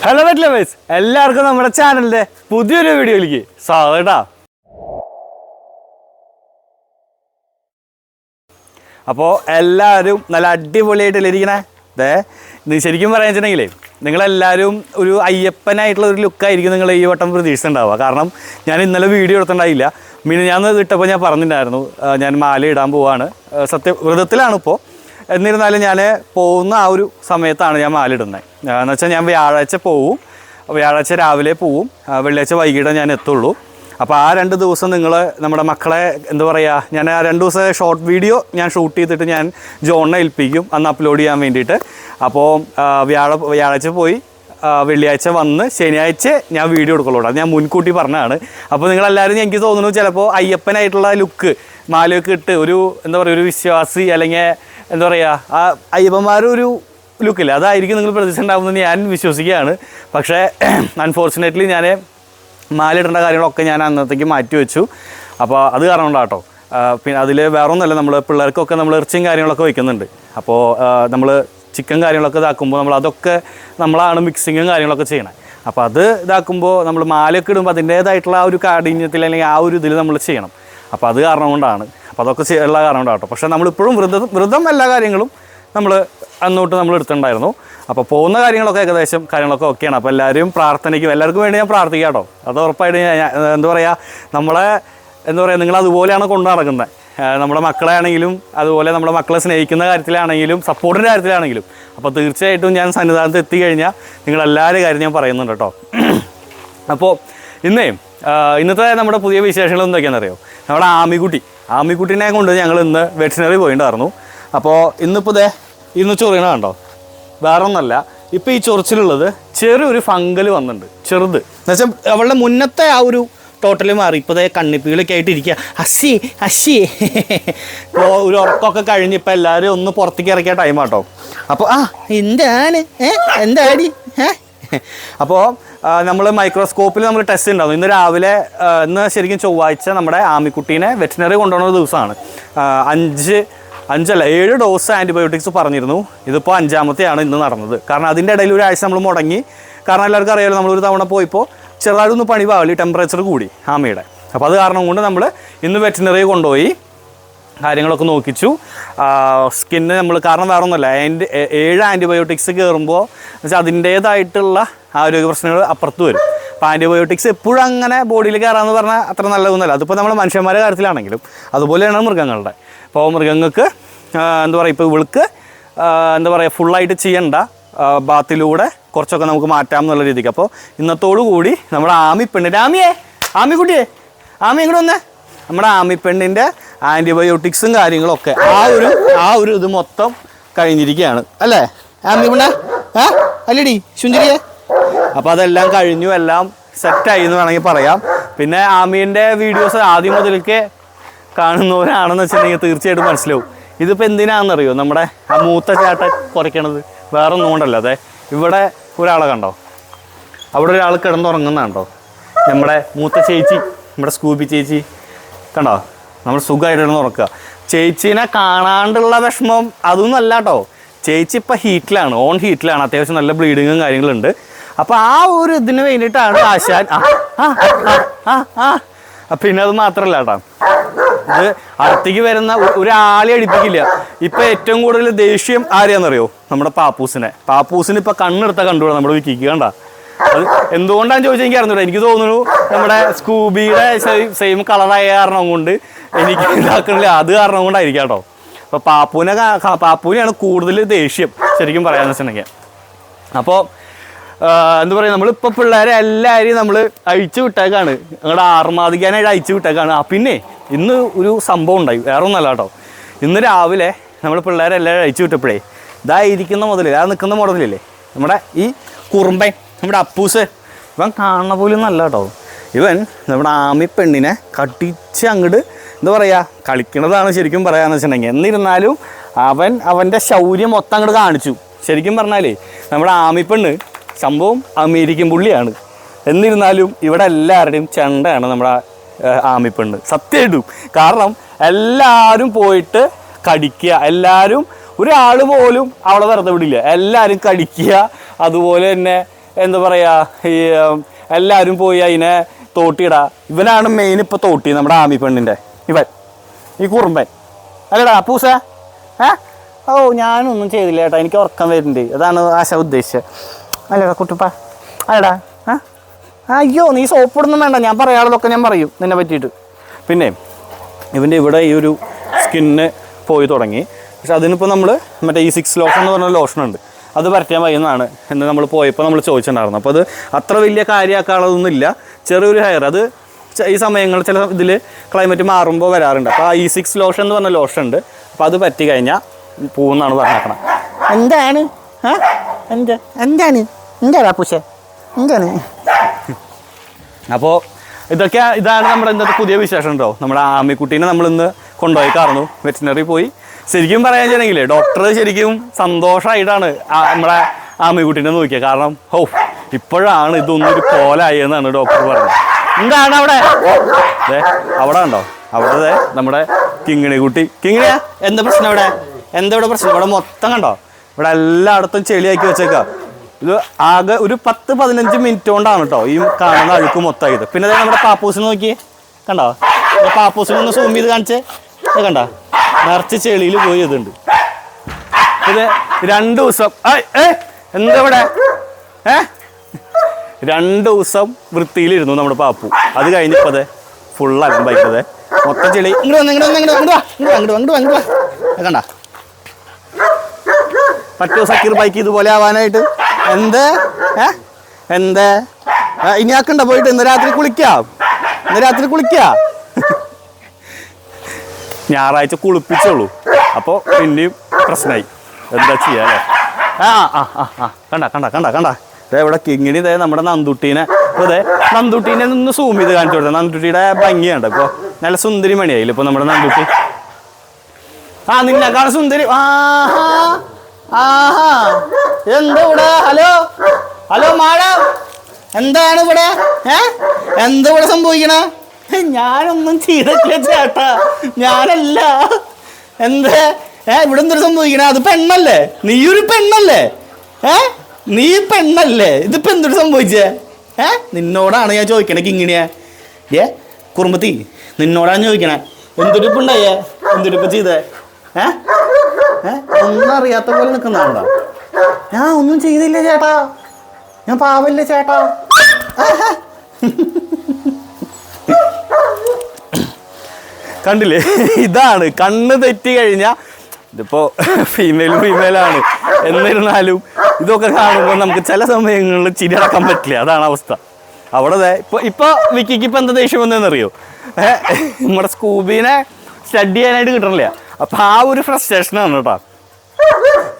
Hello wet lovers എല്ലാവർക്കും നമ്മുടെ ചാനലിന്റെ പുതിയൊരു വീഡിയോയിലേക്ക് സ്വാഗതം അപ്പോൾ എല്ലാവരും നല്ല അടിപൊളിയായിട്ടല്ലേ ഇരിക്കണേ? ഇത് ശരിക്കും പറയാൻ വെച്ചിട്ടുണ്ടെങ്കിലേ നിങ്ങളെല്ലാവരും ഒരു അയ്യപ്പനായിട്ടുള്ള ഒരു ലുക്കായിരിക്കും നിങ്ങൾ ഈ വട്ടം പ്രതീക്ഷ ഉണ്ടാവുക കാരണം ഞാൻ ഇന്നലെ വീഡിയോ എടുത്തിട്ടുണ്ടായില്ല. മീൻ ഞാൻ ഇട്ടപ്പോൾ ഞാൻ പറഞ്ഞിട്ടുണ്ടായിരുന്നു ഞാൻ മാല ഇടാൻ പോവാണ്. ആ, സത്യ വ്രതത്തിലാണ് ഇപ്പോൾ എന്നിരുന്നാലും ഞാൻ പോകുന്ന ആ ഒരു സമയത്താണ് ഞാൻ മാലിടുന്നത്. എന്ന് വെച്ചാൽ ഞാൻ വ്യാഴാഴ്ച പോവും. വ്യാഴാഴ്ച രാവിലെ പോവും. വെള്ളിയാഴ്ച വൈകിട്ട് ഞാൻ എത്തുള്ളൂ. അപ്പോൾ ആ രണ്ട് ദിവസം നിങ്ങൾ നമ്മുടെ മക്കളെ എന്താ പറയുക ഞാൻ ആ രണ്ട് ദിവസം ഷോർട്ട് വീഡിയോ ഞാൻ ഷൂട്ട് ചെയ്തിട്ട് ഞാൻ ജോണിനെ ഏൽപ്പിക്കും. അന്ന് അപ്ലോഡ് ചെയ്യാൻ വേണ്ടിയിട്ട്. അപ്പോൾ വ്യാഴ വ്യാഴാഴ്ച പോയി വെള്ളിയാഴ്ച വന്ന് ശനിയാഴ്ച ഞാൻ വീഡിയോ എടുക്കുള്ളൂ. അത് ഞാൻ മുൻകൂട്ടി പറഞ്ഞതാണ്. അപ്പോൾ നിങ്ങളെല്ലാവരും എനിക്ക് തോന്നുന്നു ചിലപ്പോൾ അയ്യപ്പനായിട്ടുള്ള ലുക്ക് മാലയൊക്കെ ഇട്ട് ഒരു എന്താ പറയുക ഒരു വിശ്വാസി അല്ലെങ്കിൽ എന്താ പറയുക ആ അയ്യപ്പന്മാരൊരു ലുക്കില്ല അതായിരിക്കും നിങ്ങൾ പ്രതിസന്ധി ഉണ്ടാകുമെന്ന് ഞാൻ വിശ്വസിക്കുകയാണ്. പക്ഷേ അൺഫോർച്ചുനേറ്റ്ലി ഞാൻ മാലിടേണ്ട കാര്യങ്ങളൊക്കെ ഞാൻ അന്നത്തേക്ക് മാറ്റി വെച്ചു. അപ്പോൾ അത് കാരണം കൊണ്ടാട്ടോ. പിന്നെ അതിൽ വേറെ ഒന്നുമല്ല നമ്മൾ പിള്ളേർക്കൊക്കെ നമ്മൾ ഇറച്ചിയും കാര്യങ്ങളൊക്കെ വയ്ക്കുന്നുണ്ട്. അപ്പോൾ നമ്മൾ ചിക്കൻ കാര്യങ്ങളൊക്കെ ഇതാക്കുമ്പോൾ നമ്മൾ അതൊക്കെ നമ്മളാണ് മിക്സിങ്ങും കാര്യങ്ങളൊക്കെ ചെയ്യണേ. അപ്പോൾ അത് ഇതാക്കുമ്പോൾ നമ്മൾ മാലയൊക്കെ ഇടുമ്പോൾ അതിന്റേതായിട്ടുള്ള ആ ഒരു കാഠിന്യത്തിൽ അല്ലെങ്കിൽ ആ ഒരു ഇതിൽ നമ്മൾ ചെയ്യണം. അപ്പോൾ അത് കാരണം കൊണ്ടാണ്. അപ്പോൾ അതൊക്കെ ഉള്ള കാരണം കേട്ടോ. പക്ഷേ നമ്മളിപ്പോഴും വ്രതം വ്രതം എല്ലാ കാര്യങ്ങളും നമ്മൾ അന്നോട്ട് നമ്മൾ എടുത്തിട്ടുണ്ടായിരുന്നു. അപ്പോൾ പോകുന്ന കാര്യങ്ങളൊക്കെ ഏകദേശം കാര്യങ്ങളൊക്കെ ഓക്കെയാണ്. അപ്പോൾ എല്ലാവരും പ്രാർത്ഥനയ്ക്കും എല്ലാവർക്കും വേണ്ടി ഞാൻ പ്രാർത്ഥിക്കാം കേട്ടോ. അത് ഉറപ്പായിട്ട് ഞാൻ എന്താ പറയുക നമ്മളെ എന്താ പറയുക നിങ്ങൾ അതുപോലെയാണ് കൊണ്ടു നടക്കുന്നത് നമ്മുടെ മക്കളെ ആണെങ്കിലും അതുപോലെ നമ്മുടെ മക്കളെ സ്നേഹിക്കുന്ന കാര്യത്തിലാണെങ്കിലും സപ്പോർട്ടിന്റെ കാര്യത്തിലാണെങ്കിലും. അപ്പോൾ തീർച്ചയായിട്ടും ഞാൻ സന്നിധാനത്ത് എത്തിക്കഴിഞ്ഞാൽ നിങ്ങളെല്ലാവരും കാര്യം ഞാൻ പറയുന്നുണ്ട് കേട്ടോ. അപ്പോൾ ഇന്നേ ഇന്നത്തെ നമ്മുടെ പുതിയ വിശേഷങ്ങൾ എന്തൊക്കെയാണെന്നറിയോ? നമ്മുടെ ആമിക്കുട്ടി ആമിക്കുട്ടീനെ കൊണ്ട് ഞങ്ങൾ ഇന്ന് വെറ്റിനറി പോയിട്ടുണ്ടായിരുന്നു അപ്പോൾ ഇന്നിപ്പോൾ ഇതേ ഇന്ന് ചൊറിയണ കണ്ടോ? വേറെ ഒന്നല്ല ഇപ്പോൾ ഈ ചൊറിച്ചിലുള്ളത് ചെറിയൊരു ഫംഗൽ വന്നിട്ടുണ്ട് ചെറുത്. എന്നുവെച്ചാൽ അവളുടെ മുന്നത്തെ ആ ഒരു ടോട്ടലി മാറി ഇപ്പോൾ ദേ കണ്ണിപ്പികളൊക്കെ ആയിട്ട് ഇരിക്കുക അശി ഇപ്പോൾ ഒരു ഉറക്കമൊക്കെ കഴിഞ്ഞ് ഇപ്പം എല്ലാവരും ഒന്ന് പുറത്തേക്ക് ഇറക്കിയ ടൈമാട്ടോ അപ്പോൾ ആ എന്താണ് ഏ എന്താടി? ഏ? അപ്പോൾ നമ്മൾ മൈക്രോസ്കോപ്പിൽ നമ്മൾ ടെസ്റ്റ് ഉണ്ടാവും ഇന്ന് രാവിലെ ഇന്ന് ശരിക്കും ചൊവ്വാഴ്ച നമ്മുടെ ആമിക്കുട്ടീനെ വെറ്റിനറി കൊണ്ടുപോകുന്ന ദിവസമാണ്. അഞ്ച് അഞ്ചല്ല ഏഴ് ഡോസ് ആന്റിബയോട്ടിക്സ് പറഞ്ഞിരുന്നു. ഇതിപ്പോൾ അഞ്ചാമത്തെയാണ് ഇന്ന് നടന്നത്. കാരണം അതിന്റെ ഇടയിൽ ഒരാഴ്ച നമ്മൾ മുടങ്ങി. കാരണം എല്ലാവർക്കും അറിയാമല്ലോ നമ്മളൊരു തവണ പോയപ്പോൾ ചെറുതായിട്ടൊന്ന് പണി പാവലി ടെമ്പറേച്ചർ കൂടി ആമയുടെ. അപ്പോൾ അത് കാരണം കൊണ്ട് നമ്മൾ ഇന്ന് വെറ്റിനറി കൊണ്ടുപോയി കാര്യങ്ങളൊക്കെ നോക്കിച്ചു. സ്കിന്ന് നമ്മൾ കാരണം വേറെ ഒന്നുമല്ല ഏഴ് ആന്റിബയോട്ടിക്സ് കയറുമ്പോൾ വെച്ചാൽ അതിന്റേതായിട്ടുള്ള ആരോഗ്യ പ്രശ്നങ്ങൾ അപ്പുറത്ത് വരും. അപ്പോൾ ആന്റിബയോട്ടിക്സ് എപ്പോഴും അങ്ങനെ ബോഡിയിൽ കയറാമെന്ന് പറഞ്ഞാൽ അത്ര നല്ലതൊന്നുമല്ല. അതിപ്പോൾ നമ്മൾ മനുഷ്യന്മാരുടെ കാര്യത്തിലാണെങ്കിലും അതുപോലെയാണ് മൃഗങ്ങളുടെ. അപ്പോൾ മൃഗങ്ങൾക്ക് എന്താ പറയുക ഇപ്പോൾ ഇവൾക്ക് എന്താ പറയുക ഫുള്ളായിട്ട് ചെയ്യണ്ട ബാത്തിലൂടെ കുറച്ചൊക്കെ നമുക്ക് മാറ്റാം എന്നുള്ള രീതിക്ക്. അപ്പോൾ ഇന്നത്തോടു കൂടി നമ്മുടെ ആമി പെണ്ണിന്റെ ആമിയേ ആമിക്കുട്ടിയേ ആമി ഇങ്ങോട്ട് വന്നേ? നമ്മുടെ ആമിപ്പെണ്ണിന്റെ ആന്റിബയോട്ടിക്സും കാര്യങ്ങളൊക്കെ ആ ഒരു ആ ഒരു ഇത് മൊത്തം കഴിഞ്ഞിരിക്കുകയാണ്. അല്ലേ? ആമി പെണ്ണേ ആ അല്ലടി ശുഞ്ചരിയെ അപ്പോൾ അതെല്ലാം കഴിഞ്ഞു എല്ലാം സെറ്റ് ആയി എന്ന് വേണമെങ്കിൽ പറയാം. പിന്നെ ആമീന്റെ വീഡിയോസ് ആദ്യം മുതൽക്കേ കാണുന്നവരാണെന്ന് വെച്ചിട്ടുണ്ടെങ്കിൽ തീർച്ചയായിട്ടും മനസ്സിലാവും. ഇതിപ്പോൾ എന്തിനാണെന്നറിയോ? നമ്മുടെ ആ മൂത്ത ചേട്ട കുറയ്ക്കണത് വേറെ ഒന്നും കൊണ്ടല്ല. അതെ ഇവിടെ ഒരാളെ കണ്ടോ? അവിടെ ഒരാൾ കിടന്നുറങ്ങുന്നുണ്ടോ? നമ്മുടെ മൂത്ത ചേച്ചി നമ്മുടെ സ്കൂബി ചേച്ചി. കണ്ടോ? നമ്മൾ സുഖമായിട്ട് കിടന്നുറക്കുക ചേച്ചീനെ കാണാണ്ടുള്ള വിഷമം അതൊന്നും അല്ല കേട്ടോ. ചേച്ചി ഇപ്പം ഹീറ്റിലാണ് ഓൺ ഹീറ്റിലാണ് അത്യാവശ്യം നല്ല ബ്ലീഡിങ്ങും കാര്യങ്ങളുണ്ട് അപ്പോൾ ആ ഒരു ഇതിന് വേണ്ടിയിട്ടാണ് ആശാൻ പിന്നെ അത് മാത്രല്ല ഇത് അടുത്തേക്ക് വരുന്ന ഒരാളെ അടിപ്പിക്കില്ല. ഇപ്പൊ ഏറ്റവും കൂടുതൽ ദേഷ്യം ആരെയാണെന്നറിയോ നമ്മുടെ പാപ്പൂസിനെ. പാപ്പൂസിന് ഇപ്പൊ കണ്ണെടുത്ത കണ്ടുകൂടാ നമ്മുടെ വിക്കിക്ക് കണ്ട? അത് എന്തുകൊണ്ടാന്ന് ചോദിച്ചാൽ എനിക്ക് അറിഞ്ഞൂടാ. എനിക്ക് തോന്നുന്നു നമ്മുടെ സ്കൂബിയുടെ സെയിം കളറായ കാരണം കൊണ്ട് എനിക്ക് ഇതാക്കണില്ല. അത് കാരണം കൊണ്ടായിരിക്കാം കേട്ടോ അപ്പൊ പാപ്പൂനെ പാപ്പൂനെയാണ് കൂടുതൽ ദേഷ്യം ശരിക്കും പറയാന്ന് വെച്ചിട്ടുണ്ടെങ്കിൽ. അപ്പോൾ എന്താ പറയുക നമ്മളിപ്പോൾ പിള്ളേരെ എല്ലാവരെയും നമ്മൾ അഴിച്ചു വിട്ടേക്കാണ്. ഞങ്ങളുടെ ആർമാദിക്കാനായിട്ട് അഴിച്ചു വിട്ടേക്കാണ്. പിന്നെ ഇന്ന് ഒരു സംഭവം ഉണ്ടായി. വേറെ ഒന്നല്ല കേട്ടോ. ഇന്ന് രാവിലെ നമ്മൾ പിള്ളേരെ എല്ലാവരും അഴിച്ചു വിട്ടപ്പോഴേ ഇതാ ഇരിക്കുന്ന മുതൽ ആ നിൽക്കുന്ന മുതലില്ലേ നമ്മുടെ ഈ കുറുമ്പൻ നമ്മുടെ അപ്പൂസ്. ഇവൻ കാണുന്ന പോലും നല്ല കേട്ടോ. ഇവൻ നമ്മുടെ ആമി പെണ്ണിനെ കട്ടിച്ച് അങ്ങോട്ട് എന്താ പറയുക കളിക്കണതാണ് ശരിക്കും പറയാന്ന് വെച്ചിട്ടുണ്ടെങ്കിൽ. എന്നിരുന്നാലും അവൻ അവന്റെ ശൗര്യം മൊത്തം അങ്ങോട്ട് കാണിച്ചു. ശരിക്കും പറഞ്ഞാലേ നമ്മുടെ ആമിപ്പെണ്ണ് പെണ്ണ് സംഭവം അമേരിക്കൻ പുള്ളിയാണ്. എന്നിരുന്നാലും ഇവിടെ എല്ലാവരുടെയും ചെണ്ടയാണ് നമ്മുടെ ആമിപ്പെണ്ണ്. സത്യമായിട്ടും. കാരണം എല്ലാവരും പോയിട്ട് കടിക്കുക. എല്ലാവരും ഒരാൾ പോലും അവളെ വെറുതെ വിടില്ല. എല്ലാവരും കടിക്കുക. അതുപോലെ തന്നെ എന്താ പറയുക ഈ എല്ലാവരും പോയി അതിനെ തോട്ടിയിടാ. ഇവനാണ് മെയിൻ ഇപ്പോൾ തോട്ടി നമ്മുടെ ആമി പെണ്ണിന്റെ ഇവൻ. ഈ കുറുമ്പൻ. അല്ലടാ പൂസ. ഏ ഓ ഞാനൊന്നും ചെയ്തില്ല ചേട്ടാ എനിക്ക് ഉറക്കം വരുന്നുണ്ട്. അതാണ് ആശ ഉദ്ദേശിച്ചത്. അല്ലടാ കുട്ടുപ്പ. അല്ലടാ ആ? അയ്യോ നീ സോപ്പിടൊന്നും വേണ്ട. ഞാൻ പറയാനുള്ളതൊക്കെ ഞാൻ പറയും. നിന്നെ പറ്റിയിട്ട്. പിന്നെ ഇവന്റെ ഇവിടെ ഈ ഒരു സ്കിന്ന് പോയി തുടങ്ങി. പക്ഷെ അതിനിപ്പോൾ നമ്മൾ മറ്റേ ഈ സിക്സ് ലോഷൻ എന്ന് പറഞ്ഞ ലോഷൻ ഉണ്ട്. അത് പരറ്റാൻ വയ്യുന്നതാണ് എന്ന് നമ്മൾ പോയപ്പോൾ നമ്മൾ ചോദിച്ചിട്ടുണ്ടായിരുന്നു. അപ്പോൾ അത് അത്ര വലിയ കാര്യമാക്കാനുള്ളതൊന്നുമില്ല ചെറിയൊരു ഹെയർ അത് ഈ സമയങ്ങൾ ചില ഇതിൽ ക്ലൈമറ്റ് മാറുമ്പോൾ വരാറുണ്ട്. അപ്പോൾ ആ ഈ സിക്സ് ലോഷൻ എന്ന് പറഞ്ഞ ലോഷൻ ഉണ്ട്. അപ്പോൾ അത് പറ്റി കഴിഞ്ഞാൽ പോകുമെന്നാണ് പറഞ്ഞേക്കണം. എന്താണ്? എന്താ? എന്താണ്? എന്താ പൂശ എന്താണ് അപ്പോൾ ഇതൊക്കെ ഇതാണ് നമ്മുടെ ഇന്നത്തെ പുതിയ വിശേഷം ഉണ്ടോ നമ്മുടെ ആമിക്കുട്ടീനെ നമ്മൾ ഇന്ന് കൊണ്ടുപോയി കാർന്നു വെറ്റിനറി പോയി. ശരിക്കും പറയാൻ വെച്ചിട്ടുണ്ടെങ്കിൽ ഡോക്ടർ ശരിക്കും സന്തോഷമായിട്ടാണ് നമ്മുടെ ആമിക്കുട്ടീനെ നോക്കിയത് കാരണം ഓ ഇപ്പോഴാണ് ഇതൊന്നും ഒരു കോലായി എന്നാണ് ഡോക്ടർ പറഞ്ഞത്. എന്താണ് അവിടെ? അതെ അവിടെ ഉണ്ടോ അവിടെ നമ്മുടെ കിങ്ങിണി കുട്ടി കിങ്ങിണിയാ എന്താ പ്രശ്നം ഇവിടെ? എന്താ ഇവിടെ പ്രശ്നം? ഇവിടെ മൊത്തം കണ്ടോ? ഇവിടെ എല്ലായിടത്തും ചെളിയാക്കി വെച്ചേക്കാം ഇത് ആകെ ഒരു പത്ത് പതിനഞ്ച് മിനിറ്റ് കൊണ്ടാണ് കേട്ടോ ഈ കാണുന്ന അഴുക്ക് മൊത്തമായത്. പിന്നെ നമ്മുടെ പാപ്പൂസിനെ നോക്കിയേ. കണ്ടോ? നമ്മുടെ പാപ്പൂസിനെ ഒന്ന് സൂം ചെയ്ത് കാണിച്ചേ. ഇത് കണ്ടോ? നിറച്ച് ചെളിയിൽ പോയി ഇതുണ്ട്. ഇത് രണ്ട് ദിവസം എന്താ ഇവിടെ ഏ? രണ്ട് ദിവസം വൃത്തിയിലിരുന്നു നമ്മുടെ പാപ്പു. അത് കഴിഞ്ഞപ്പോൾ അതെ ഫുൾ അലമ്പായിക്കതെ മൊത്തം ചെളി ഇങ്ങോട്ട് വന്ന് ഇങ്ങോട്ട് വന്ന് ഇങ്ങോട്ട് ഇങ്ങോട്ട് വാ ഇങ്ങോട്ട് വാ. കണ്ട? മറ്റു സക്കീർ ബൈക്ക് ഇതുപോലെ ആവാനായിട്ട്? എന്ത്? ഏ? എന്ത്? ആ, ഇനി ആക്കണ്ട പോയിട്ട് ഇന്ന് രാത്രി കുളിക്കാം. ഇന്ന് രാത്രി കുളിക്കാം. ഞായറാഴ്ച കുളിപ്പിച്ചുള്ളൂ അപ്പോൾ പിന്നെയും പ്രശ്നമായി എന്താ ചെയ്യാ അല്ലേ? ആ ആ ആ ആ. കണ്ട കണ്ട കണ്ട കണ്ട. ദേ ഇവിടെ കിങ്ങിണി ഇതേ നമ്മുടെ നന്ദുട്ടീനെ. അതെ നന്ദുട്ടീനെ നിന്ന് സൂം ചെയ്ത് കാണിച്ചു കൊടുത്തത് നന്ദുട്ടിയുടെ ഭംഗിയുണ്ട് ഇപ്പോൾ നല്ല സുന്ദരി മണിയായില്ലേ ഇപ്പോൾ നമ്മുടെ നന്ദുട്ടി? ആ നിന്നെക്കാണ് സുന്ദരി. ആഹാ. ആഹാ. എന്താ ഇവിടെ? ഹലോ? ഹലോ മാഡം എന്താണ് ഇവിടെ? ഏ? എന്താ ഇവിടെ സംഭവിക്കണ? ഞാനൊന്നും ചെയ്തിട്ടില്ല ചേട്ടാ. ഞാനല്ല. എന്ത്? ഏ ഇവിടെ എന്തൊരു സംഭവിക്കണ? അത് പെണ്ണല്ലേ? നീ ഒരു പെണ്ണല്ലേ? ഏ? നീ പെണ്ണല്ലേ? ഇതിപ്പോ എന്തൊരു സംഭവിച്ചേ? ഏ? നിന്നോടാണ് ഞാൻ ചോദിക്കണേ കിങ്ങിണിയെ. ഏ കുറുമ്പത്തി നിന്നോടാണ് ചോദിക്കണേ. എന്തൊരു ഇപ്പൊ ഉണ്ടായേ എന്തൊരു ഇപ്പൊ ചെയ്തേ? ഏ? ഒന്നും അറിയാത്ത പോലെ നിൽക്കുന്നുണ്ടോ ഞാൻ ഒന്നും ചെയ്തില്ല ചേട്ടാ. ഞാൻ പാവല്ലേ ചേട്ടാ. കണ്ടില്ലേ? ഇതാണ്. കണ്ണ് തെറ്റി കഴിഞ്ഞാൽ ഇതിപ്പോ ഫീമെയിൽ ഫീമെയിലാണ് എന്നിരുന്നാലും ഇതൊക്കെ കാണുമ്പോൾ നമുക്ക് ചില സമയങ്ങളിൽ ചിരി അടക്കാൻ പറ്റില്ല. അതാണ് അവസ്ഥ. അവിടെ ഇപ്പൊ ഇപ്പൊ വിക്കിക്ക് ഇപ്പൊ എന്താ ദേഷ്യം വന്നതെന്നറിയോ? നമ്മുടെ സ്കൂബിനെ സ്റ്റഡി ചെയ്യാനായിട്ട് കിട്ടണില്ല. അപ്പൊ ആ ഒരു ഫ്രസ്ട്രേഷനാണ് കേട്ടോ.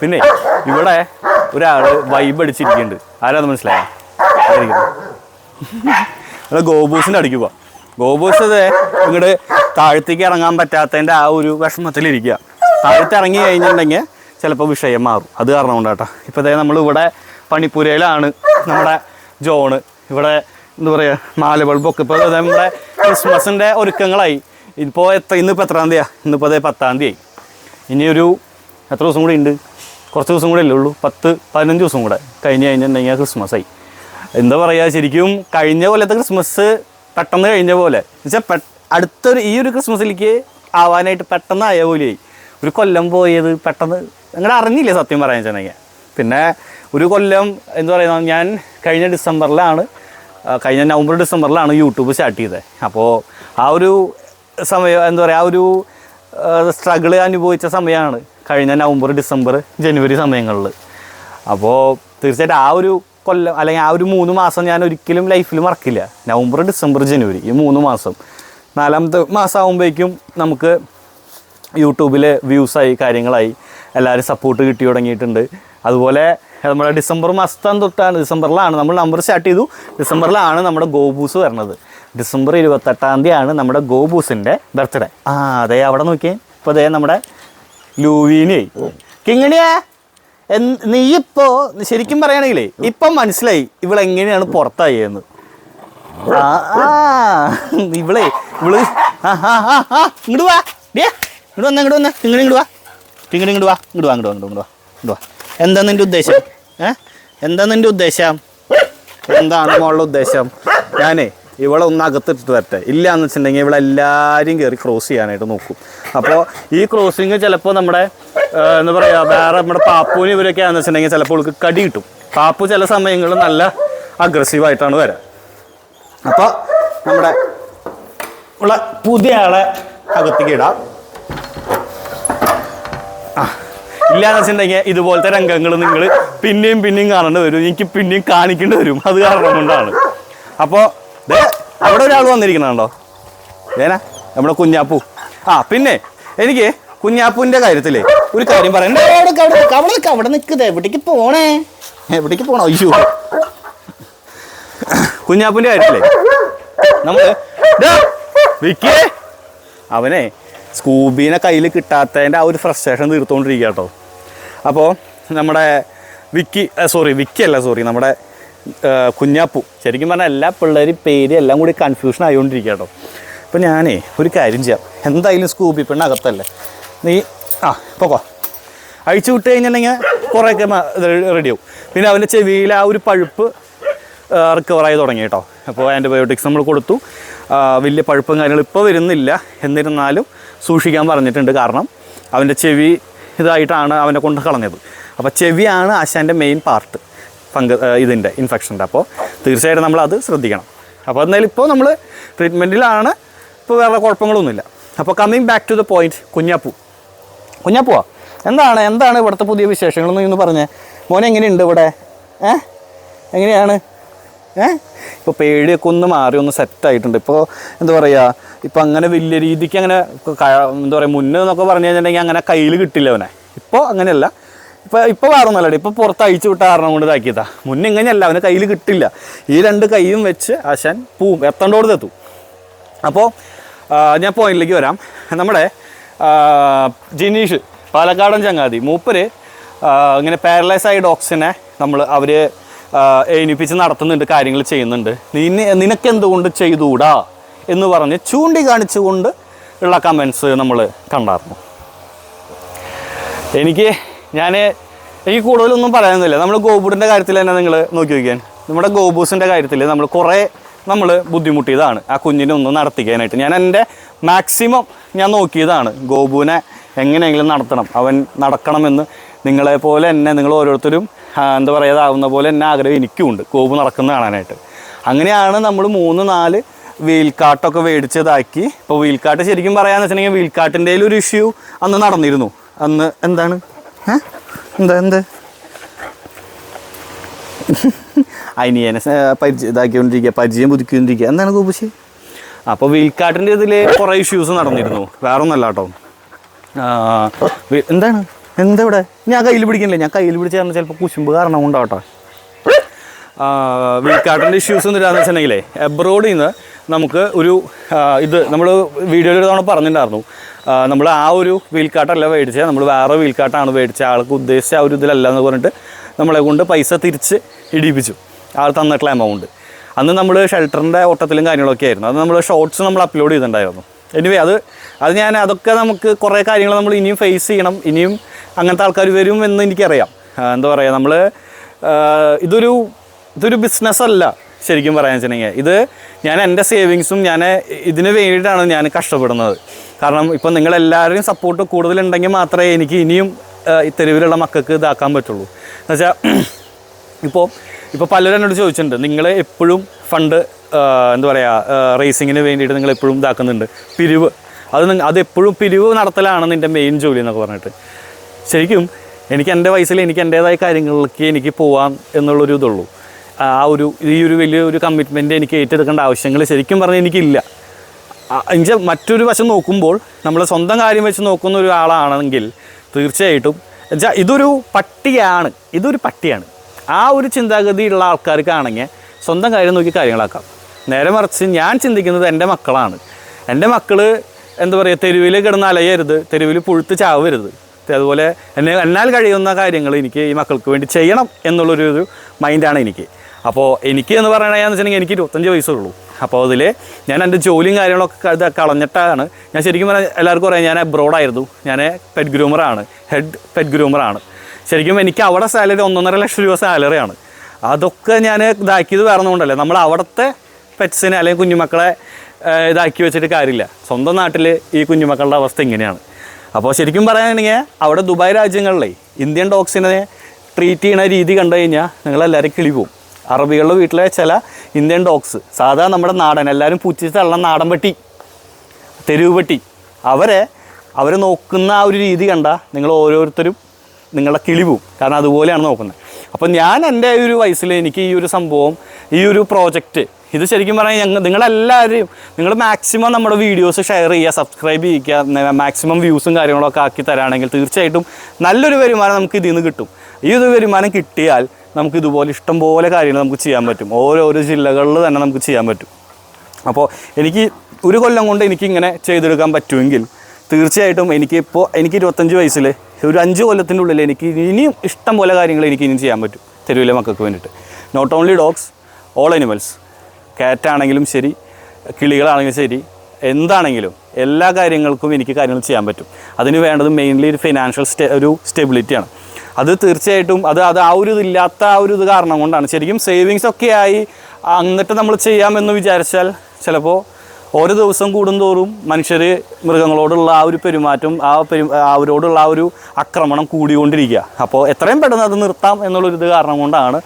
പിന്നെ ഇവിടെ ഒരാൾ വൈബ് അടിച്ചിരിക്കുന്നുണ്ട്. ആരാന്ന് മനസ്സിലായോ? ഇവിടെ ഗോബൂസിന്റെ അടിക്കുക ഗോബൂസ് ഇത് ഇങ്ങോട്ട് താഴത്തേക്ക് ഇറങ്ങാൻ പറ്റാത്തതിന്റെ ആ ഒരു വിഷമത്തിലിരിക്കുക താഴത്ത് ഇറങ്ങി കഴിഞ്ഞിട്ടുണ്ടെങ്കിൽ ചിലപ്പോൾ വിഷയം മാറും. അത് കാരണം കൊണ്ടാട്ടോ. ഇപ്പോൾ അതായത് നമ്മൾ ഇവിടെ പണിപ്പുരയിലാണ് നമ്മുടെ ജോണ്. ഇവിടെ എന്താ പറയുക നാല് ബൾബൊക്കെ ഇപ്പോൾ നമ്മുടെ ക്രിസ്മസിന്റെ ഒരുക്കങ്ങളായി. ഇപ്പോൾ എത്ര ഇന്നിപ്പോൾ എത്രാം തീയതിയാണ് ഇന്നിപ്പോൾ അതേ പത്താം തീയതി. ഇനിയൊരു എത്ര ദിവസം കൂടി ഉണ്ട്? കുറച്ച് ദിവസം കൂടെ അല്ലേ ഉള്ളൂ. പത്ത് പതിനഞ്ച് ദിവസം കൂടെ. കഴിഞ്ഞ് കഴിഞ്ഞിട്ടുണ്ടെങ്കിൽ ക്രിസ്മസ് ആയി എന്താ പറയുക ശരിക്കും കഴിഞ്ഞ കൊല്ലത്തെ ക്രിസ്മസ് പെട്ടെന്ന് കഴിഞ്ഞ പോലെ. എന്നുവെച്ചാൽ പെ അടുത്തൊരു ഈ ഒരു ക്രിസ്മസിലേക്ക് ആവാനായിട്ട് പെട്ടെന്ന് ആയ പോലെയായി ഒരു കൊല്ലം പോയത് പെട്ടെന്ന് അങ്ങനെ അറിഞ്ഞില്ല സത്യം പറയാൻ ചെന്നെങ്കിൽ പിന്നെ ഒരു കൊല്ലം എന്താ പറയുക ഞാൻ കഴിഞ്ഞ ഡിസംബറിലാണ് കഴിഞ്ഞ നവംബർ ഡിസംബറിലാണ് യൂട്യൂബ് സ്റ്റാർട്ട് ചെയ്തത്. അപ്പോൾ ആ ഒരു സമയം എന്താ പറയുക ആ ഒരു സ്ട്രഗിൾ അനുഭവിച്ച സമയമാണ് കഴിഞ്ഞ നവംബർ ഡിസംബർ ജനുവരി സമയങ്ങളിൽ. അപ്പോൾ തീർച്ചയായിട്ടും ആ ഒരു കൊല്ലം അല്ലെങ്കിൽ ആ ഒരു മൂന്ന് മാസം ഞാൻ ഒരിക്കലും ലൈഫിൽ മറക്കില്ല. നവംബർ ഡിസംബർ ജനുവരി ഈ മൂന്ന് മാസം. നാലാമത്തെ മാസം ആകുമ്പോഴേക്കും നമുക്ക് യൂട്യൂബിൽ വ്യൂസായി കാര്യങ്ങളായി എല്ലാവരും സപ്പോർട്ട് കിട്ടി തുടങ്ങിയിട്ടുണ്ട്. അതുപോലെ നമ്മുടെ ഡിസംബർ മാസത്താൻ തൊട്ടാണ് ഡിസംബറിലാണ് നമ്മൾ നമ്പർ സ്റ്റാർട്ട് ചെയ്തു. ഡിസംബറിലാണ് നമ്മുടെ ഗോബൂസ് വരുന്നത്. ഡിസംബർ ഇരുപത്തെട്ടാം തീയതിയാണ് നമ്മുടെ ഗോബൂസിന്റെ ബർത്ത്ഡേ ആ അതെ അവിടെ നോക്കിയേ. ഇപ്പോൾ അതേ നമ്മുടെ ലൂവീനെ. കിങ്ങിണിയാ നീ ഇപ്പോ ശരിക്കും പറയുകയാണെങ്കിലേ ഇപ്പം മനസ്സിലായി ഇവളെങ്ങനെയാണ് പുറത്തായി എന്ന് ആ ആ, ഇവളെ ഇവൾ ഇങ്ങോട്ട് വാ. ഡേ ഇങ്ങോട്ട് വന്നാ ഇങ്ങോട്ട് വന്നാ. ഇങ്ങനെ ഇങ്ങോട്ട് വാ. ഇങ്ങോട്ട് വാ. ഇങ്ങോട്ട് വാ ഇങ്ങോട്ട് വാ ഇങ്ങോട്ട് വാ ഇങ്ങോട്ട് വാ. എന്താ നിന്റെ ഉദ്ദേശം? ഏ? എന്താ നിന്റെ ഉദ്ദേശം? എന്താണ് മോളുടെ ഉദ്ദേശം? ഞാനേ ഇവളെ ഒന്ന് അകത്തിട്ടിട്ട് വരട്ടെ. ഇല്ല എന്ന് വെച്ചിട്ടുണ്ടെങ്കിൽ ഇവിടെ എല്ലാവരും കയറി ക്രോസ് ചെയ്യാനായിട്ട് നോക്കും. അപ്പോൾ ഈ ക്രോസിങ് ചിലപ്പോൾ നമ്മുടെ എന്താ പറയുക വേറെ നമ്മുടെ പാപ്പുവിന് ഇവരൊക്കെ ആണെന്ന് വെച്ചിട്ടുണ്ടെങ്കിൽ ചിലപ്പോൾ അവൾക്ക് കടി കിട്ടും. പാപ്പു ചില സമയങ്ങളിൽ നല്ല അഗ്രസീവായിട്ടാണ് വരാം. അപ്പോൾ നമ്മുടെ ഉള്ള പുതിയ ആളെ അകത്തേക്ക് ഇടാം ആ ഇല്ലാന്ന് വെച്ചിട്ടുണ്ടെങ്കിൽ ഇതുപോലത്തെ രംഗങ്ങൾ നിങ്ങൾ പിന്നെയും പിന്നെയും കാണേണ്ടി വരും. എനിക്ക് പിന്നെയും കാണിക്കേണ്ടി വരും. അത് കാരണം കൊണ്ടാണ്. അപ്പോൾ അവിടെ ഒരാൾ വന്നിരിക്കണുണ്ടോ ഏനാ? നമ്മുടെ കുഞ്ഞാപ്പു. ആ പിന്നെ എനിക്ക് കുഞ്ഞാപ്പുവിന്റെ കാര്യത്തിലേ ഒരു കാര്യം പറയണ്ടേ അവിടെ നിൽക്കുന്നത് എവിടേക്ക് പോണേ? എവിടേക്ക് പോണോ? അയ്യോ. കുഞ്ഞാപ്പുവിന്റെ കാര്യത്തിലേ നമ്മൾ ദേ, വിക്കിയേ. അവനെ സ്കൂബീനെ കയ്യിൽ കിട്ടാത്തതിന്റെ ആ ഒരു ഫ്രസ്ട്രേഷൻ തീർത്തുകൊണ്ടിരിക്കുക കേട്ടോ അപ്പോൾ നമ്മുടെ വിക്കി സോറി വിക്കി അല്ല സോറി നമ്മുടെ കുഞ്ഞാപ്പു. ശരിക്കും പറഞ്ഞാൽ എല്ലാ പിള്ളേരും പേര് എല്ലാം കൂടി കൺഫ്യൂഷൻ ആയിക്കൊണ്ടിരിക്കുക കേട്ടോ അപ്പോൾ ഞാനേ ഒരു കാര്യം ചെയ്യാം. എന്തായാലും സ്കൂബി പെണ്ണ് അകത്തല്ലേ? നീ ആ പോക്കോ. അഴിച്ചു വിട്ട് കഴിഞ്ഞിട്ടുണ്ടെങ്കിൽ കുറേയൊക്കെ റെഡിയാവും പിന്നെ അവന്റെ ചെവിയിൽ ആ ഒരു പഴുപ്പ് റിക്കവറായി തുടങ്ങി കേട്ടോ. അപ്പോൾ ആന്റിബയോട്ടിക്സ് നമ്മൾ കൊടുത്തു. വലിയ പഴുപ്പും കാര്യങ്ങളും ഇപ്പോൾ വരുന്നില്ല. എന്നിരുന്നാലും സൂക്ഷിക്കാൻ പറഞ്ഞിട്ടുണ്ട്. കാരണം അവന്റെ ചെവി ഇതായിട്ടാണ് അവനെ കൊണ്ട് കളഞ്ഞത്. അപ്പോൾ ചെവിയാണ് ആശാന്റെ മെയിൻ പാർട്ട് ഫംഗ ഇതിന്റെ ഇൻഫെക്ഷന്റെ അപ്പോൾ തീർച്ചയായിട്ടും നമ്മൾ അത് ശ്രദ്ധിക്കണം. അപ്പോൾ എന്നാലും ഇപ്പോൾ നമ്മൾ ട്രീറ്റ്മെന്റിലാണ് ഇപ്പോൾ വേറെ കുഴപ്പങ്ങളൊന്നുമില്ല. അപ്പോൾ coming back to the point Kunjappu. കുഞ്ഞാപ്പൂവാ എന്താണ് എന്താണ് ഇവിടുത്തെ പുതിയ വിശേഷങ്ങളെന്ന് ഇന്ന് പറഞ്ഞേ? മോനെ എങ്ങനെയുണ്ട് ഇവിടെ? ഏ? എങ്ങനെയാണ്? ഏ? ഇപ്പോൾ പേടിയൊക്കെ ഒന്ന് മാറി ഒന്ന് സെറ്റായിട്ടുണ്ട് ഇപ്പോൾ എന്താ പറയുക ഇപ്പോൾ അങ്ങനെ വലിയ രീതിക്ക് അങ്ങനെ എന്താ പറയുക മുന്നേ എന്നൊക്കെ പറഞ്ഞു കഴിഞ്ഞിട്ടുണ്ടെങ്കിൽ അങ്ങനെ കയ്യിൽ കിട്ടില്ല അവനെ. ഇപ്പോൾ അങ്ങനെയല്ല. ഇപ്പോൾ ഇപ്പോൾ വേറെ ഒന്നല്ല ഇപ്പോൾ പുറത്ത് അയച്ചു വിട്ട കാരണം കൊണ്ട് ഇതാക്കിയതാ. മുന്നേ ഇങ്ങനെയല്ല അവന് കയ്യിൽ കിട്ടില്ല. ഈ രണ്ട് കൈയും വെച്ച് ആശാൻ പൂവും എത്തേണ്ടോടത്ത് എത്തും. അപ്പോൾ ഞാൻ പോയിന്റിലേക്ക് വരാം. നമ്മുടെ ജിനീഷ് പാലക്കാടൻ ചങ്ങാതി മൂപ്പര് ഇങ്ങനെ പാരലൈസ് ആയ ഡോഗ്സിനെ നമ്മൾ അവർ എഴുന്നിപ്പിച്ച് നടത്തുന്നുണ്ട് കാര്യങ്ങൾ ചെയ്യുന്നുണ്ട്. നിന്നെ നിനക്ക് എന്തുകൊണ്ട് ചെയ്തുകൂടാ എന്ന് പറഞ്ഞ് ചൂണ്ടിക്കാണിച്ചുകൊണ്ട് ഉള്ള കമൻസ് നമ്മൾ കണ്ടായിരുന്നു എനിക്ക് ഞാൻ എനിക്ക് കൂടുതലൊന്നും പറയാനൊന്നുമില്ല. നമ്മൾ ഗോപുടിന്റെ കാര്യത്തിൽ തന്നെ നിങ്ങൾ നോക്കി നോക്കിയാൽ നമ്മുടെ ഗോബൂസിന്റെ കാര്യത്തിൽ നമ്മൾ കുറേ നമ്മൾ ബുദ്ധിമുട്ടിയതാണ്. ആ കുഞ്ഞിനെ ഒന്ന് നടത്തിക്കാനായിട്ട്. ഞാൻ എന്റെ മാക്സിമം ഞാൻ നോക്കിയതാണ്. ഗോപുവിനെ എങ്ങനെയെങ്കിലും നടത്തണം. അവൻ നടക്കണമെന്ന് നിങ്ങളെ പോലെ തന്നെ നിങ്ങൾ ഓരോരുത്തരും എന്താ പറയുക ആവുന്ന പോലെ തന്നെ ആഗ്രഹം എനിക്കുമുണ്ട്. ഗോപു നടക്കുന്ന കാണാനായിട്ട് അങ്ങനെയാണ് നമ്മൾ മൂന്ന് നാല് വീൽക്കാട്ടൊക്കെ മേടിച്ചതാക്കി. ഇപ്പോൾ വീൽക്കാട്ട് ശരിക്കും പറയാന്ന് വെച്ചിട്ടുണ്ടെങ്കിൽ വീൽക്കാട്ടിന്റെ ഒരു ഇഷ്യൂ അന്ന് നടന്നിരുന്നു. അന്ന് എന്താണ്? എന്താ എന്ത്? അനിയനെ പരിചയം ഇതാക്കിക്കൊണ്ടിരിക്കുക പരിചയം പുതുക്കിക്കൊണ്ടിരിക്കുക. എന്താണ് കൂപ്പശി അപ്പോൾ വീൽക്കാട്ടിന്റെ ഇതിൽ കുറേ ഇഷ്യൂസ് നടന്നിരുന്നു. വേറൊന്നല്ല കേട്ടോ. എന്താണ്? എന്താ ഇവിടെ ഞാൻ കയ്യിൽ പിടിക്കണില്ലേ? ഞാൻ കയ്യിൽ പിടിച്ചാൽ ചിലപ്പോൾ കുശുമ്പ് കാരണം ഉണ്ടാവട്ടെ. വീൽക്കാട്ടിന്റെ ഇഷ്യൂസ് എന്താണെന്ന് വെച്ചിട്ടുണ്ടെങ്കിലേ എബ്രോഡിൽ നിന്ന് നമുക്ക് ഒരു ഇത് നമ്മൾ വീഡിയോയിൽ ഒരു തവണ പറഞ്ഞിട്ടുണ്ടായിരുന്നു. നമ്മൾ ആ ഒരു വീൽക്കാട്ടല്ല മേടിച്ചത് നമ്മൾ വേറെ വീൽക്കാട്ടാണ് മേടിച്ചത് ആൾക്ക് ഉദ്ദേശിച്ച ആ ഒരു ഇതിലല്ല എന്ന് പറഞ്ഞിട്ട് നമ്മളെ കൊണ്ട് പൈസ തിരിച്ച് ഇടിപ്പിച്ചു. ആൾ തന്നിട്ടുള്ള എമൗണ്ട് അന്ന് നമ്മൾ ഷെൽട്ടറിന്റെ ഓട്ടത്തിലും കാര്യങ്ങളൊക്കെ ആയിരുന്നു. അത് നമ്മൾ ഷോർട്സ് നമ്മൾ അപ്ലോഡ് ചെയ്തിട്ടുണ്ടായിരുന്നു. എനിവേ അത് അത് ഞാൻ അതൊക്കെ നമുക്ക് കുറേ കാര്യങ്ങൾ നമ്മൾ ഇനിയും ഫേസ് ചെയ്യണം. ഇനിയും അങ്ങനത്തെ ആൾക്കാർ വരും എന്ന് എനിക്കറിയാം എന്താ പറയുക നമ്മൾ ഇതൊരു ഇതൊരു ബിസിനസ്സല്ല ശരിക്കും പറയാൻ വെച്ചിട്ടുണ്ടെങ്കിൽ. ഇത് ഞാൻ എന്റെ സേവിങ്സും ഞാൻ ഇതിന് വേണ്ടിയിട്ടാണ് ഞാൻ കഷ്ടപ്പെടുന്നത്. കാരണം ഇപ്പം നിങ്ങളെല്ലാവരുടെയും സപ്പോർട്ട് കൂടുതലുണ്ടെങ്കിൽ മാത്രമേ എനിക്ക് ഇനിയും തെരുവിലുള്ള മക്കൾക്ക് ഇതാക്കാൻ പറ്റുള്ളൂ. എന്നുവെച്ചാൽ ഇപ്പോൾ ഇപ്പോൾ പലരും എന്നോട് ചോദിച്ചിട്ടുണ്ട് നിങ്ങൾ എപ്പോഴും ഫണ്ട് എന്താ പറയുക റേസിങ്ങിന് വേണ്ടിയിട്ട് നിങ്ങൾ എപ്പോഴും ഇതാക്കുന്നുണ്ട്? പിരിവ്. അത് അത് എപ്പോഴും പിരിവ് നടത്തലാണ് നിന്റെ മെയിൻ ജോലി എന്നൊക്കെ പറഞ്ഞിട്ട്. ശരിക്കും എനിക്ക് എന്റെ വയസ്സിൽ എനിക്ക് എന്റേതായ കാര്യങ്ങളിലേക്ക് എനിക്ക് പോവാം എന്നുള്ളൊരു ഇതുള്ളൂ. ആ ഒരു ഈ ഒരു വലിയ ഒരു കമ്മിറ്റ്മെന്റ് എനിക്ക് ഏറ്റെടുക്കേണ്ട ആവശ്യങ്ങൾ ശരിക്കും പറഞ്ഞാൽ എനിക്കില്ല. എന്നുവെച്ചാൽ മറ്റൊരു വശം നോക്കുമ്പോൾ നമ്മൾ സ്വന്തം കാര്യം വെച്ച് നോക്കുന്ന ഒരാളാണെങ്കിൽ തീർച്ചയായിട്ടും ഇതൊരു പട്ടിയാണ് ഇതൊരു പട്ടിയാണ്. ആ ഒരു ചിന്താഗതിയുള്ള ആൾക്കാർക്കാണെങ്കിൽ സ്വന്തം കാര്യം നോക്കി കാര്യങ്ങളാക്കാം. നേരെ മറിച്ച് ഞാൻ ചിന്തിക്കുന്നത് എന്റെ മക്കളാണ്. എന്റെ മക്കൾ എന്താ പറയുക തെരുവിൽ കിടന്ന് അലയരുത് തെരുവിൽ പുഴുത്ത് ചാവരുത്. അതുപോലെ എന്നെ എന്നാൽ കഴിയുന്ന കാര്യങ്ങൾ എനിക്ക് ഈ മക്കൾക്ക് വേണ്ടി ചെയ്യണം എന്നുള്ളൊരു ഒരു മൈൻഡാണ് എനിക്ക്. അപ്പോൾ എനിക്ക് എന്ന് പറയണതെന്ന് വെച്ചിട്ടുണ്ടെങ്കിൽ എനിക്ക് ഇരുപത്തഞ്ച് വയസ്സുള്ളൂ അപ്പോൾ അതിൽ ഞാൻ എന്റെ ജോലിയും കാര്യങ്ങളൊക്കെ ഇത് കളഞ്ഞിട്ടാണ്. ഞാൻ ശരിക്കും പറഞ്ഞാൽ എല്ലാവർക്കും പറയാം ഞാൻ അബ്രോഡായിരുന്നു ഞാൻ പെറ്റ് ഗ്രൂമറാണ് ഹെഡ് പെറ്റ് ഗ്രൂമറാണ് ശരിക്കും എനിക്ക് അവിടെ സാലറി ഒന്നൊന്നര ലക്ഷം രൂപ സാലറിയാണ് അതൊക്കെ ഞാൻ ഇതാക്കിയത് വേറെ നമ്മൾ അവിടുത്തെ പെറ്റ്സിനെ അല്ലെങ്കിൽ കുഞ്ഞുമക്കളെ ഇതാക്കി വെച്ചിട്ട് കാര്യമില്ല. സ്വന്തം നാട്ടിൽ ഈ കുഞ്ഞുമക്കളുടെ അവസ്ഥ ഇങ്ങനെയാണ്. അപ്പോൾ ശരിക്കും പറയുകയാണെങ്കിൽ അവിടെ ദുബായ് രാജ്യങ്ങളിലെ ഇന്ത്യൻ ഡോഗ്സിനെ ട്രീറ്റ് ചെയ്യുന്ന രീതി കണ്ടു കഴിഞ്ഞാൽ നിങ്ങളെല്ലാവരും കിളി പോവും. അറബികളുടെ വീട്ടിലെ ചില ഇന്ത്യൻ ഡോഗ്സ് സാധാരണ നമ്മുടെ നാടൻ എല്ലാവരും പുച്ഛിച്ച് തള്ളുന്ന നാടൻ പട്ടി തെരുവ് പട്ടി അവരെ അവർ നോക്കുന്ന ആ ഒരു രീതി കണ്ടാൽ നിങ്ങൾ ഓരോരുത്തരും നിങ്ങളുടെ കിളി പോവും കാരണം അതുപോലെയാണ് നോക്കുന്നത്. അപ്പം ഞാൻ എന്റെ ഒരു വയസ്സിൽ എനിക്ക് ഈ ഒരു സംഭവം ഈ ഒരു പ്രോജക്റ്റ് ഇത് ശരിക്കും പറഞ്ഞാൽ ഞങ്ങൾ നിങ്ങളെല്ലാവരെയും നിങ്ങൾ മാക്സിമം നമ്മുടെ വീഡിയോസ് ഷെയർ ചെയ്യുക സബ്സ്ക്രൈബ് ചെയ്യുക മാക്സിമം വ്യൂസും കാര്യങ്ങളൊക്കെ ആക്കി തരാണെങ്കിൽ തീർച്ചയായിട്ടും നല്ലൊരു വരുമാനം നമുക്ക് ഇതിൽ നിന്ന് കിട്ടും. ഈ ഒരു വരുമാനം കിട്ടിയാൽ നമുക്ക് ഇതുപോലെ ഇഷ്ടംപോലെ കാര്യങ്ങൾ നമുക്ക് ചെയ്യാൻ പറ്റും. ഓരോരോ ജില്ലകളിൽ തന്നെ നമുക്ക് ചെയ്യാൻ പറ്റും. അപ്പോൾ എനിക്ക് ഒരു കൊല്ലം കൊണ്ട് എനിക്ക് ഇങ്ങനെ ചെയ്തെടുക്കാൻ പറ്റുമെങ്കിൽ തീർച്ചയായിട്ടും എനിക്ക് ഇപ്പോൾ എനിക്ക് ഇരുപത്തഞ്ച് വയസ്സിൽ ഒരു അഞ്ച് കൊല്ലത്തിന്റെ ഉള്ളിൽ എനിക്ക് ഇനിയും ഇഷ്ടം പോലെ കാര്യങ്ങൾ എനിക്ക് ഇനിയും ചെയ്യാൻ പറ്റും തെരുവിലെ മക്കൾക്ക് വേണ്ടിയിട്ട്. Not only dogs all animals കാറ്റാണെങ്കിലും ശരി കിളികളാണെങ്കിലും ശരി എന്താണെങ്കിലും എല്ലാ കാര്യങ്ങൾക്കും എനിക്ക് കാര്യങ്ങൾ ചെയ്യാൻ പറ്റും. അതിന് വേണ്ടത് മെയിൻലി ഒരു ഫിനാൻഷ്യൽ സ്റ്റെ ഒരു സ്റ്റെബിലിറ്റിയാണ് അത് തീർച്ചയായിട്ടും അത് അത് ആ ഒരു ഇതില്ലാത്ത ആ ഒരു ഇത് കാരണം കൊണ്ടാണ്. ശരിക്കും സേവിങ്സ് ഒക്കെ ആയി എന്നിട്ട് നമ്മൾ ചെയ്യാമെന്ന് വിചാരിച്ചാൽ ചിലപ്പോൾ ഓരോ ദിവസം കൂടുന്തോറും മനുഷ്യർ മൃഗങ്ങളോടുള്ള ആ ഒരു പെരുമാറ്റം ആ പെരു അവരോടുള്ള ആ ഒരു ആക്രമണം കൂടിക്കൊണ്ടിരിക്കുക. അപ്പോൾ എത്രയും പെട്ടെന്ന് അത് നിർത്താം എന്നുള്ളൊരു ഇത് കാരണം കൊണ്ടാണ്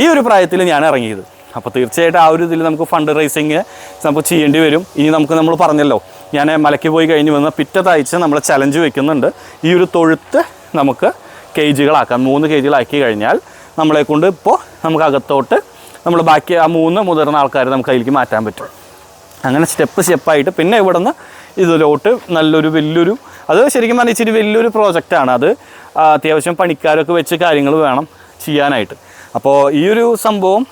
ഈ ഒരു പ്രായത്തിൽ ഞാൻ ഇറങ്ങിയത്. അപ്പോൾ തീർച്ചയായിട്ടും ആ ഒരു ഇതിൽ നമുക്ക് ഫണ്ട് റൈസിങ് നമുക്ക് ചെയ്യേണ്ടി വരും. ഇനി നമുക്ക് നമ്മൾ പറഞ്ഞല്ലോ ഞാൻ മലയ്ക്ക് പോയി കഴിഞ്ഞ് വന്ന പിറ്റത്താഴ്ച നമ്മൾ ചലഞ്ച് വെക്കുന്നുണ്ട്. ഈ ഒരു തൊഴുത്ത് നമുക്ക് കേജുകളാക്കാം മൂന്ന് കേജുകളാക്കി കഴിഞ്ഞാൽ നമ്മളെ കൊണ്ട് ഇപ്പോൾ നമുക്ക് അകത്തോട്ട് നമ്മൾ ബാക്കി ആ മൂന്ന് മുതിർന്ന ആൾക്കാരെ നമുക്ക് അതിലേക്ക് മാറ്റാൻ പറ്റും. അങ്ങനെ സ്റ്റെപ്പ് സ്റ്റെപ്പായിട്ട് പിന്നെ ഇവിടെ നിന്ന് ഇതിലോട്ട് നല്ലൊരു വലിയൊരു അത് ശരിക്കും പറഞ്ഞാൽ ഇച്ചിരി വലിയൊരു പ്രോജക്റ്റാണ് അത് അത്യാവശ്യം പണിക്കാരൊക്കെ വെച്ച് കാര്യങ്ങൾ വേണം ചെയ്യാനായിട്ട്. അപ്പോൾ ഈ ഒരു സംഭവം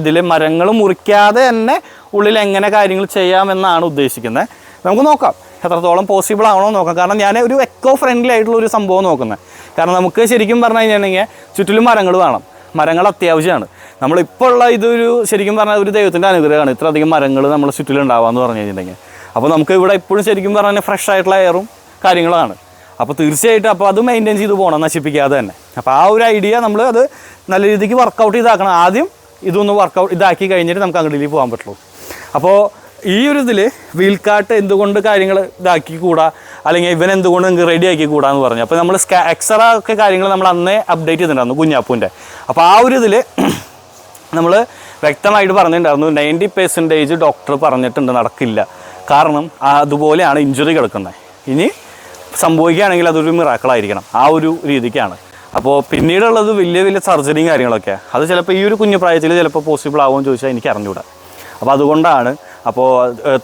ഇതിൽ മരങ്ങൾ മുറിക്കാതെ തന്നെ ഉള്ളിൽ എങ്ങനെ കാര്യങ്ങൾ ചെയ്യാമെന്നാണ് ഉദ്ദേശിക്കുന്നത് നമുക്ക് നോക്കാം എത്രത്തോളം പോസിബിൾ ആണോ നോക്കാം. കാരണം ഞാൻ ഒരു എക്കോ ഫ്രണ്ട്ലി ആയിട്ടുള്ള ഒരു സംഭവം നോക്കുന്നത് കാരണം നമുക്ക് ശരിക്കും പറഞ്ഞു കഴിഞ്ഞിട്ടുണ്ടെങ്കിൽ ചുറ്റിലും മരങ്ങൾ വേണം. മരങ്ങൾ അത്യാവശ്യമാണ്. നമ്മളിപ്പോൾ ഉള്ള ഇതൊരു ശരിക്കും പറഞ്ഞാൽ ഒരു ദൈവത്തിന്റെ അനുഗ്രഹമാണ്. ഇത്രയധികം മരങ്ങൾ നമ്മുടെ ചുറ്റിലുണ്ടാവാന്ന് പറഞ്ഞു കഴിഞ്ഞിട്ടുണ്ടെങ്കിൽ. അപ്പോൾ നമുക്ക് ഇവിടെ ഇപ്പോഴും ശരിക്കും പറഞ്ഞാൽ ഫ്രഷ് ആയിട്ടുള്ള എയറും കാര്യങ്ങളാണ് അപ്പോൾ തീർച്ചയായിട്ടും അപ്പോൾ അത് മെയിന്റെയിൻ ചെയ്ത് പോകണം നശിപ്പിക്കാതെ തന്നെ. അപ്പോൾ ആ ഒരു ഐഡിയ നമ്മൾ അത് നല്ല രീതിക്ക് വർക്കൗട്ട് ചെയ്താക്കണം. ആദ്യം ഇതൊന്ന് വർക്കൗട്ട് ഇതാക്കി കഴിഞ്ഞിട്ട് നമുക്ക് അങ്ങോട്ടേക്ക് പോകാൻ പറ്റുള്ളൂ. അപ്പോൾ ഈ ഒരു ഇതിൽ വീൽക്കാട്ട് എന്തുകൊണ്ട് കാര്യങ്ങൾ ഇതാക്കി കൂടാ? അല്ലെങ്കിൽ ഇവൻ എന്തുകൊണ്ട് നിങ്ങൾക്ക് റെഡി ആക്കി കൂടാന്ന് പറഞ്ഞു. അപ്പോൾ നമ്മൾ സ്കാ എക്സറ ഒക്കെ കാര്യങ്ങൾ നമ്മൾ അന്നേ അപ്ഡേറ്റ് ചെയ്തിട്ടുണ്ടായിരുന്നു കുഞ്ഞാപ്പൂന്റെ. അപ്പോൾ ആ ഒരു ഇതിൽ നമ്മൾ വ്യക്തമായിട്ട് പറഞ്ഞിട്ടുണ്ടായിരുന്നു നയന്റി പെർസെന്റേജ് ഡോക്ടർ പറഞ്ഞിട്ടുണ്ട് നടക്കില്ല. കാരണം അതുപോലെയാണ് ഇഞ്ചുറി കിടക്കുന്നത്. ഇനി സംഭവിക്കുകയാണെങ്കിൽ അതൊരു മിറാക്കളായിരിക്കണം ആ ഒരു രീതിക്കാണ്. അപ്പോൾ പിന്നീടുള്ളത് വലിയ വലിയ സർജറിയും കാര്യങ്ങളൊക്കെ. അത് ചിലപ്പോൾ ഈ ഒരു കുഞ്ഞു പ്രായത്തിൽ ചിലപ്പോൾ പോസിബിൾ ആവുമെന്ന് ചോദിച്ചാൽ എനിക്ക് അറിഞ്ഞുകൂടാ അപ്പോൾ അതുകൊണ്ടാണ് അപ്പോൾ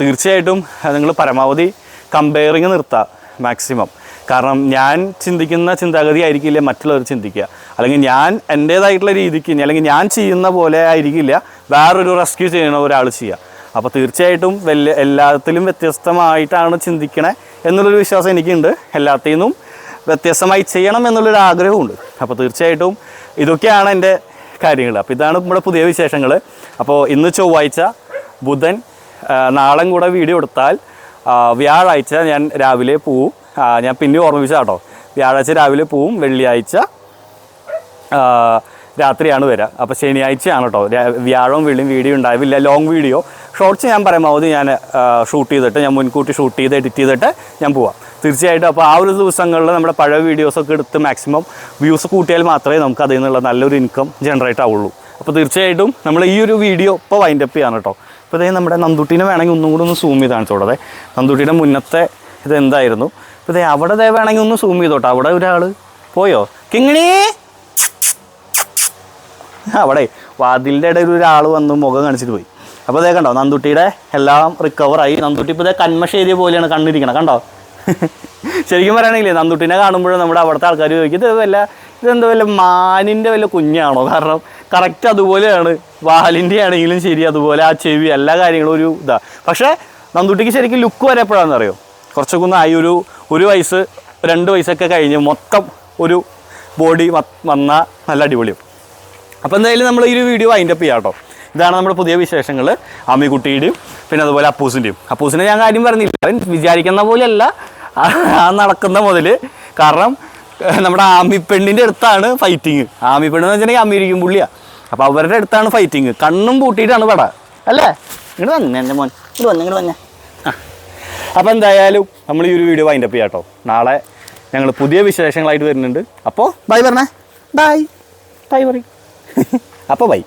തീർച്ചയായിട്ടും നിങ്ങൾ പരമാവധി കമ്പയറിങ് നിർത്താം മാക്സിമം കാരണം ഞാൻ ചിന്തിക്കുന്ന ചിന്താഗതി ആയിരിക്കില്ല മറ്റുള്ളവർ ചിന്തിക്കുക. അല്ലെങ്കിൽ ഞാൻ എന്റേതായിട്ടുള്ള രീതിക്ക് അല്ലെങ്കിൽ ഞാൻ ചെയ്യുന്ന പോലെ ആയിരിക്കില്ല വേറൊരു റെസ്ക്യൂ ചെയ്യണ ഒരാൾ ചെയ്യുക. അപ്പോൾ തീർച്ചയായിട്ടും വലിയ എല്ലാത്തിലും വ്യത്യസ്തമായിട്ടാണ് ചിന്തിക്കണേ എന്നുള്ളൊരു വിശ്വാസം എനിക്കുണ്ട്. എല്ലാത്തിൽ നിന്നും വ്യത്യസ്തമായി ചെയ്യണം എന്നുള്ളൊരു ആഗ്രഹമുണ്ട് അപ്പോൾ തീർച്ചയായിട്ടും ഇതൊക്കെയാണ് എന്റെ കാര്യങ്ങൾ. അപ്പോൾ ഇതാണ് നമ്മുടെ പുതിയ വിശേഷങ്ങൾ അപ്പോൾ ഇന്ന് ചൊവ്വാഴ്ച ബുധൻ ആ, നാളെയും കൂടെ വീഡിയോ എടുത്താൽ വ്യാഴാഴ്ച ഞാൻ രാവിലെ പോവും. ഞാൻ പിന്നെ ഓർമ്മിച്ച കേട്ടോ. വ്യാഴാഴ്ച രാവിലെ പോവും വെള്ളിയാഴ്ച രാത്രിയാണ് വരിക അപ്പോൾ ശനിയാഴ്ചയാണ് കേട്ടോ. വ്യാഴവും വെള്ളിയും വീഡിയോ ഉണ്ടാവില്ല ലോങ് വീഡിയോ ഷോർട്സ് ഞാൻ പരമാവധി ഞാൻ ഷൂട്ട് ചെയ്തിട്ട് ഞാൻ മുൻകൂട്ടി ഷൂട്ട് ചെയ്ത് എഡിറ്റ് ചെയ്തിട്ട് ഞാൻ പോവാം. തീർച്ചയായിട്ടും അപ്പോൾ ആ ഒരു ദിവസങ്ങളിൽ നമ്മുടെ പഴയ വീഡിയോസൊക്കെ എടുത്ത് മാക്സിമം വ്യൂസ് കൂട്ടിയാൽ മാത്രമേ നമുക്ക് അതിൽ നിന്നുള്ള നല്ലൊരു ഇൻകം ജനറേറ്റ് ആവുള്ളൂ. അപ്പോൾ തീർച്ചയായിട്ടും നമ്മൾ ഈ ഒരു വീഡിയോ ഇപ്പോൾ വൈൻഡപ്പ് ചെയ്യാണ് കേട്ടോ. അപ്പോൾ നമ്മുടെ നന്ദുട്ടീനെ വേണമെങ്കിൽ ഒന്നും കൂടെ ഒന്ന് സൂം ചെയ്ത് കാണിച്ചോടതെ നന്ദുട്ടീന്റെ മുന്നത്തെ ഇത് എന്തായിരുന്നു അപ്പോൾ ഇതേ അവിടെ വേണമെങ്കിൽ ഒന്ന് സൂം ചെയ്തോട്ടെ. അവിടെ ഒരാൾ പോയോ? കിങ്ങിണി? അവിടെ വാതിലിന്റെ ഇടയിൽ ഒരാൾ വന്ന് മുഖം കാണിച്ചിട്ട് പോയി. അപ്പോൾ അതേ കണ്ടോ നന്ദുട്ടിയുടെ എല്ലാം റിക്കവറായി നന്ദുട്ടി ഇപ്പോൾ ഇതേ കന്മശേരി പോലെയാണ് കണ്ണിരിക്കണം കണ്ടോ? ശരിക്കും പറയുകയാണെങ്കിലേ നന്ദുട്ടിനെ കാണുമ്പോഴും നമ്മുടെ അവിടുത്തെ ആൾക്കാർ ചോദിക്കും ഇത് വല്ല ഇതെന്താ വല്ല മാനിന്റെ വല്ല കുഞ്ഞാണോ? കാരണം കറക്റ്റ് അതുപോലെയാണ്. വാലിന്റെ ആണെങ്കിലും ശരി അതുപോലെ ആ ചെവി എല്ലാ കാര്യങ്ങളും ഒരു ഇതാ. പക്ഷേ നന്ദുട്ടിക്ക് ശരിക്കും ലുക്ക് വരെ എപ്പോഴാണെന്ന് അറിയോ കുറച്ചൊക്കെ ഒന്ന് ആയി. ഒരു ഒരു വയസ്സ് രണ്ട് വയസ്സൊക്കെ കഴിഞ്ഞ് മൊത്തം ഒരു ബോഡി വന്ന നല്ല അടിപൊളിയും. അപ്പോൾ എന്തായാലും നമ്മൾ ഈ ഒരു വീഡിയോ വൈൻഡപ്പ് ചെയ്യാം കേട്ടോ ഇതാണ് നമ്മുടെ പുതിയ വിശേഷങ്ങൾ അമ്മിക്കുട്ടിയുടെയും പിന്നെ അതുപോലെ അപ്പൂസിന്റെയും അപ്പൂസിനെ ഞാൻ കാര്യം പറഞ്ഞില്ല. വിചാരിക്കുന്ന പോലെയല്ല. ആ നടക്കുന്ന മുതൽ കാരണം നമ്മുടെ ആമിപ്പെണ്ണിന്റെ അടുത്താണ് ഫൈറ്റിങ് ആമിപ്പെണ്ണെന്ന് വെച്ചിട്ടുണ്ടെങ്കിൽ അമേരിക്കൻ പുള്ളിയാണ് അപ്പോൾ അവരുടെ അടുത്താണ് ഫൈറ്റിങ് കണ്ണും പൂട്ടിയിട്ടാണ് പട. അല്ലേ? ഇങ്ങോട്ട് വന്നെ എന്റെ മോൻ. ഇങ്ങോട്ട് വന്നെ ഇങ്ങോട്ട് വന്നെ. അപ്പോൾ എന്തായാലും നമ്മൾ ഈ ഒരു വീഡിയോ വൈൻഡപ്പ് ചെയ്യാം കേട്ടോ നാളെ ഞങ്ങൾ പുതിയ വിശേഷങ്ങളായിട്ട് വരുന്നുണ്ട്. അപ്പോൾ ബൈ പറഞ്ഞേ. ബൈ ബൈ പറയും. അപ്പോൾ ബൈ